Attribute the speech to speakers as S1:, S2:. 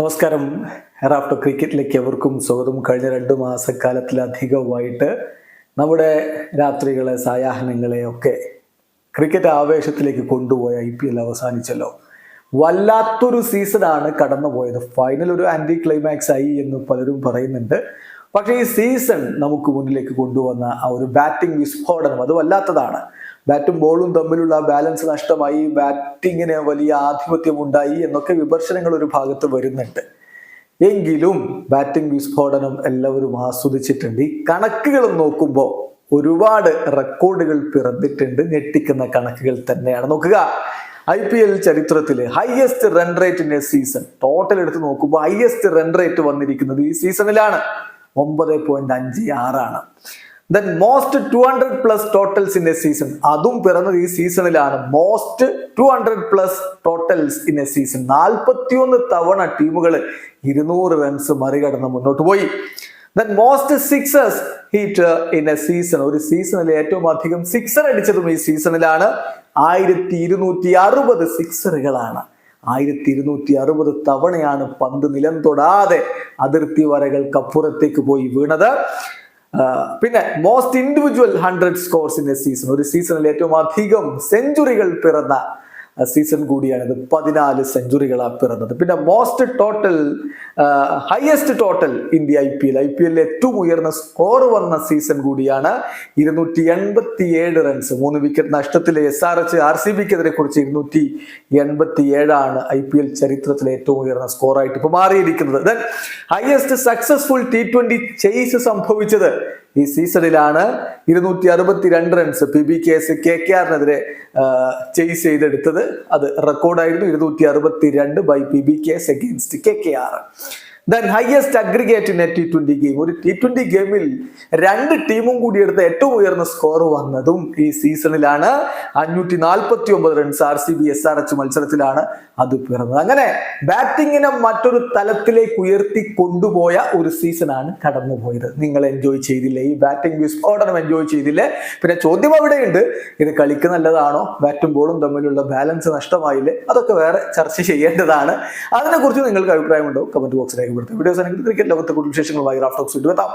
S1: നമസ്കാരം. റാഫ്റ്റോ ക്രിക്കറ്റിലേക്ക് എവർക്കും സ്വാഗതം. കഴിഞ്ഞ രണ്ട് മാസക്കാലത്തിലധികമായിട്ട് നമ്മുടെ രാത്രികളെ സായാഹ്നങ്ങളെ ഒക്കെ ക്രിക്കറ്റ് ആവേശത്തിലേക്ക് കൊണ്ടുപോയ ഐ പി എൽ അവസാനിച്ചല്ലോ. വല്ലാത്തൊരു സീസണാണ് കടന്നുപോയത്. ഫൈനൽ ഒരു ആന്റി ക്ലൈമാക്സ് ആയി എന്ന് പലരും പറയുന്നുണ്ട്. പക്ഷേ ഈ സീസൺ നമുക്ക് മുന്നിലേക്ക് കൊണ്ടുവന്ന ആ ഒരു ബാറ്റിംഗ് വിസ്ഫോടനം അത് വല്ലാത്തതാണ്. ബാറ്റും ബോളും തമ്മിലുള്ള ബാലൻസ് നഷ്ടമായി ബാറ്റിങ്ങിന് വലിയ ആധിപത്യം ഉണ്ടായി എന്നൊക്കെ വിമർശനങ്ങൾ ഒരു ഭാഗത്ത് വരുന്നുണ്ട്. എങ്കിലും ബാറ്റിംഗ് വിസ്ഫോടനം എല്ലാവരും ആസ്വദിച്ചിട്ടുണ്ട്. ഈ കണക്കുകൾ നോക്കുമ്പോൾ ഒരുപാട് റെക്കോർഡുകൾ പിറന്നിട്ടുണ്ട്. ഞെട്ടിക്കുന്ന കണക്കുകൾ തന്നെയാണ്. നോക്കുക. ഐ പി എൽ ചരിത്രത്തിൽ highest run rate in a season total എടുത്ത് നോക്കുമ്പോൾ ഹയസ്റ്റ് റൺ റേറ്റ് വന്നിരിക്കുന്നത് ഈ സീസണിലാണ് ഒമ്പത് പോയിന്റ് അഞ്ച് ആറാണ്. Then most two hundred plus totals in a season അതും പിറന്നത് ഈ സീസണിലാണ് most two hundred plus totals in a season നാൽപ്പത്തിയൊന്ന് തവണ ടീമുകൾ ഇരുന്നൂറ് റൺസ് മറികടന്ന് മുന്നോട്ട് പോയി. Then most sixers hit in a season ഒരു സീസണിൽ ഏറ്റവും അധികം സിക്സർ അടിച്ചതും ഈ സീസണിലാണ് ആയിരത്തി ഇരുന്നൂറ്റി അറുപത് സിക്സറുകളാണ് ആയിരത്തി ഇരുന്നൂറ്റി അറുപത് തവണയാണ് പന്ത് നിലം തൊടാതെ അതിർത്തി വരകൾക്കപ്പുറത്തേക്ക് പോയി വീണത്. പിന്നെ most individual hundred scores in a season ഒരു സീസണിൽ ഏറ്റവും അധികം സെഞ്ചുറികൾ പിറന്ന സീസൺ കൂടിയാണിത് പതിനാല് സെഞ്ചുറികളാണ് പിറന്നത്. പിന്നെ most total highest total India I P L I P എല്ലിൽ ഏറ്റവും ഉയർന്ന സ്കോർ വന്ന സീസൺ കൂടിയാണ് ഇരുന്നൂറ്റി എൺപത്തി ഏഴ് റൺസ് മൂന്ന് വിക്കറ്റ് നഷ്ടത്തിൽ S R H R C ബിക്കെതിരെ കുറിച്ച് ഇരുന്നൂറ്റി എൺപത്തി ഏഴാണ് ഐ പി എൽ ചരിത്രത്തിലെ ഏറ്റവും ഉയർന്ന സ്കോറായിട്ട് ഇപ്പോൾ മാറിയിരിക്കുന്നത്. Then highest successful T twenty chase സംഭവിച്ചത് ഈ സീസണിലാണ് ഇരുന്നൂറ്റി അറുപത്തി രണ്ട് runs P B K S K K ആറിനെതിരെ chase ചെയ്തെടുത്തത്. അത് റെക്കോർഡായിരുന്നു ഇരുന്നൂറ്റി അറുപത്തി രണ്ട് by P B K S against K K R. Then highest aggregate in a T twenty game ഒരു ടി ട്വന്റി ഗെയിമിൽ രണ്ട് ടീമും കൂടി എടുത്ത ഏറ്റവും ഉയർന്ന സ്കോർ വന്നതും ഈ സീസണിലാണ് അഞ്ഞൂറ്റി നാൽപ്പത്തി ഒമ്പത് runs R C B S R H മത്സരത്തിലാണ് അത് പിറന്നത്. അങ്ങനെ ബാറ്റിങ്ങിനെ മറ്റൊരു തലത്തിലേക്ക് ഉയർത്തി കൊണ്ടുപോയ ഒരു സീസണാണ് കടന്നുപോയത്. നിങ്ങൾ എൻജോയ് ചെയ്തില്ലേ? ഈ ബാറ്റിംഗ് വിസ്ഫോടനം എൻജോയ് ചെയ്തില്ലേ? പിന്നെ ചോദ്യം അവിടെയുണ്ട്. ഇത് കളിക്ക് നല്ലതാണോ? ബാറ്റും ബോളും തമ്മിലുള്ള ബാലൻസ് നഷ്ടമായില്ലേ? അതൊക്കെ വേറെ ചർച്ച ചെയ്യേണ്ടതാണ്. അതിനെക്കുറിച്ച് നിങ്ങൾക്ക് അഭിപ്രായമുണ്ടോ? കമന്റ് ബോക്സിൽ രേഖപ്പെടുത്തും വീഡിയോസ് ആണെങ്കിൽ ക്രിക്കറ്റ് ലോകത്തെ കൂടുതൽ വിശേഷങ്ങളുമായി റാഫ്റ്റോക്സ് എത്താം.